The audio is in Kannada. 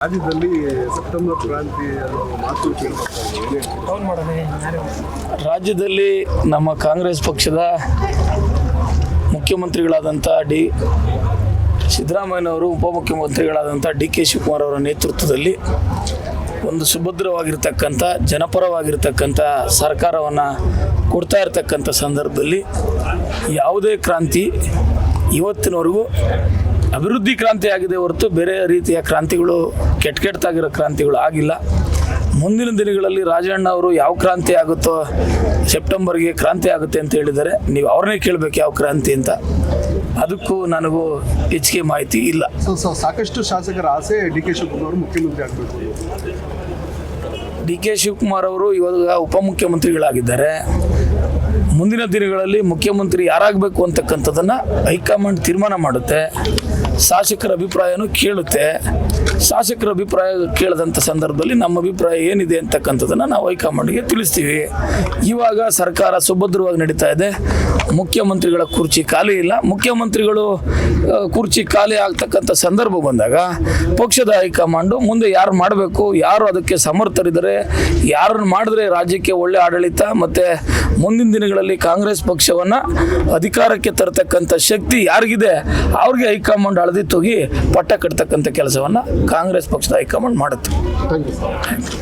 ರಾಜ್ಯದಲ್ಲಿ ಸೆಪ್ಟೆಂಬರ್ ಕ್ರಾಂತಿ ಅನ್ನೋ ಮಾತು ರಾಜ್ಯದಲ್ಲಿ ನಮ್ಮ ಕಾಂಗ್ರೆಸ್ ಪಕ್ಷದ ಮುಖ್ಯಮಂತ್ರಿಗಳಾದಂಥ ಡಿ ಸಿದ್ದರಾಮಯ್ಯನವರು ಉಪಮುಖ್ಯಮಂತ್ರಿಗಳಾದಂಥ ಡಿ ಕೆ ಶಿವಕುಮಾರ್ ಅವರ ನೇತೃತ್ವದಲ್ಲಿ ಒಂದು ಸುಭದ್ರವಾಗಿರ್ತಕ್ಕಂಥ ಜನಪರವಾಗಿರ್ತಕ್ಕಂಥ ಸರ್ಕಾರವನ್ನು ಕೊಡ್ತಾ ಇರತಕ್ಕಂಥ ಸಂದರ್ಭದಲ್ಲಿ ಯಾವುದೇ ಕ್ರಾಂತಿ ಇವತ್ತಿನವರೆಗೂ ಅಭಿವೃದ್ಧಿ ಕ್ರಾಂತಿ ಆಗಿದೆ ಹೊರತು ಬೇರೆ ರೀತಿಯ ಕ್ರಾಂತಿಗಳು ಕೆಟ್ಟ ಕೆಟ್ಟದಾಗಿರೋ ಕ್ರಾಂತಿಗಳು ಆಗಿಲ್ಲ. ಮುಂದಿನ ದಿನಗಳಲ್ಲಿ ರಾಜಣ್ಣ ಅವರು ಯಾವ ಕ್ರಾಂತಿ ಆಗುತ್ತೋ ಸೆಪ್ಟೆಂಬರ್ಗೆ ಕ್ರಾಂತಿ ಆಗುತ್ತೆ ಅಂತ ಹೇಳಿದ್ದಾರೆ. ನೀವು ಅವ್ರನ್ನೇ ಕೇಳಬೇಕು ಯಾವ ಕ್ರಾಂತಿ ಅಂತ. ಅದಕ್ಕೂ ನನಗೂ ಹೆಚ್ಚಿಗೆ ಮಾಹಿತಿ ಇಲ್ಲ. ಸೊ ಸಾಕಷ್ಟು ಶಾಸಕರ ಆಸೆ ಡಿ ಕೆ ಶಿವಕುಮಾರ್ ಮುಖ್ಯಮಂತ್ರಿ ಆಗಬೇಕು. ಡಿ ಕೆ ಶಿವಕುಮಾರ್ ಅವರು ಇವಾಗ ಉಪಮುಖ್ಯಮಂತ್ರಿಗಳಾಗಿದ್ದಾರೆ ಮುಂದಿನ ದಿನಗಳಲ್ಲಿ ಮುಖ್ಯಮಂತ್ರಿ ಯಾರಾಗಬೇಕು ಅಂತಕ್ಕಂಥದ್ದನ್ನು ಹೈಕಮಾಂಡ್ ತೀರ್ಮಾನ ಮಾಡುತ್ತೆ. ಶಾಸಕರ ಅಭಿಪ್ರಾಯನೂ ಕೇಳುತ್ತೆ. ಶಾಸಕರ ಅಭಿಪ್ರಾಯ ಕೇಳಿದಂಥ ಸಂದರ್ಭದಲ್ಲಿ ನಮ್ಮ ಅಭಿಪ್ರಾಯ ಏನಿದೆ ಅಂತಕ್ಕಂಥದ್ದನ್ನು ನಾವು ಹೈಕಮಾಂಡ್ಗೆ ತಿಳಿಸ್ತೀವಿ. ಇವಾಗ ಸರ್ಕಾರ ಸುಭದ್ರವಾಗಿ ನಡೀತಾ ಇದೆ. ಮುಖ್ಯಮಂತ್ರಿಗಳ ಕುರ್ಚಿ ಖಾಲಿ ಇಲ್ಲ. ಮುಖ್ಯಮಂತ್ರಿಗಳು ಕುರ್ಚಿ ಖಾಲಿ ಆಗ್ತಕ್ಕಂಥ ಸಂದರ್ಭ ಬಂದಾಗ ಪಕ್ಷದ ಹೈಕಮಾಂಡು ಮುಂದೆ ಯಾರು ಮಾಡಬೇಕು, ಯಾರು ಅದಕ್ಕೆ ಸಮರ್ಥರಿದ್ದಾರೆ, ಯಾರನ್ನು ಮಾಡಿದ್ರೆ ರಾಜ್ಯಕ್ಕೆ ಒಳ್ಳೆ ಆಡಳಿತ ಮತ್ತು ಮುಂದಿನ ದಿನಗಳಲ್ಲಿ ಕಾಂಗ್ರೆಸ್ ಪಕ್ಷವನ್ನು ಅಧಿಕಾರಕ್ಕೆ ತರತಕ್ಕಂಥ ಶಕ್ತಿ ಯಾರಿಗಿದೆ, ಅವ್ರಿಗೆ ಹೈಕಮಾಂಡ್ ಹಳದಿ ತೂಗಿ ಪಟ್ಟ ಕಟ್ಟತಕ್ಕಂಥ ಕೆಲಸವನ್ನು ಕಾಂಗ್ರೆಸ್ ಪಕ್ಷದ ಹೈಕಮಾಂಡ್ ಮಾಡುತ್ತೆ. Thank you.